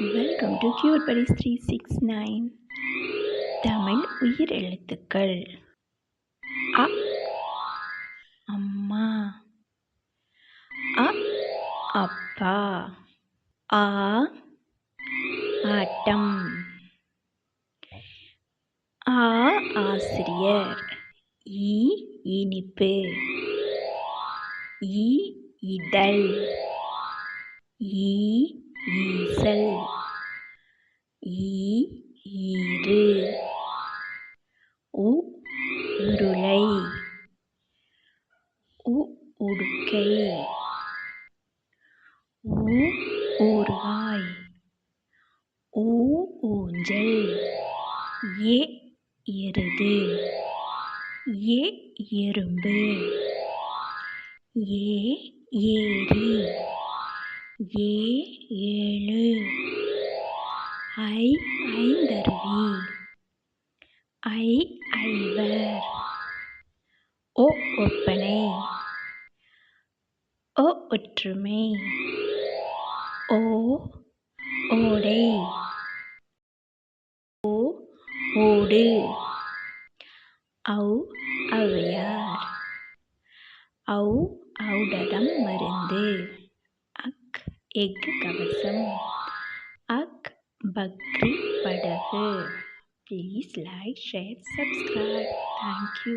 Welcome to cute Paris three six nine Tamil உயிர் எழுத்துக்கள். அ அம்மா. அ அப்பா. ஆ ஆட்டம். ஆ ஆசிரியர். இ இனிப்பு. இ இதழ் ஈ ஈசல். ஈ ஈரு உ உருளை. உ உடுக்கை. ஊ ஊர்வாய் ஊ ஊஞ்சல். ஏ எருது. ஏ எறும்பு. ஏ ஏரி. ஏ ஏழு. ஐ ஐந்தருவி. ஐ ஐவர். ஓ ஒப்பனை. ஒ ஒற்றுமை. ஓ ஓடை. ஓ ஓடு. ஔ ஔவையார். ஔ ஔடதம் மருந்து. எக் கவசம் அக் பக்ரி படகு please like share subscribe thank you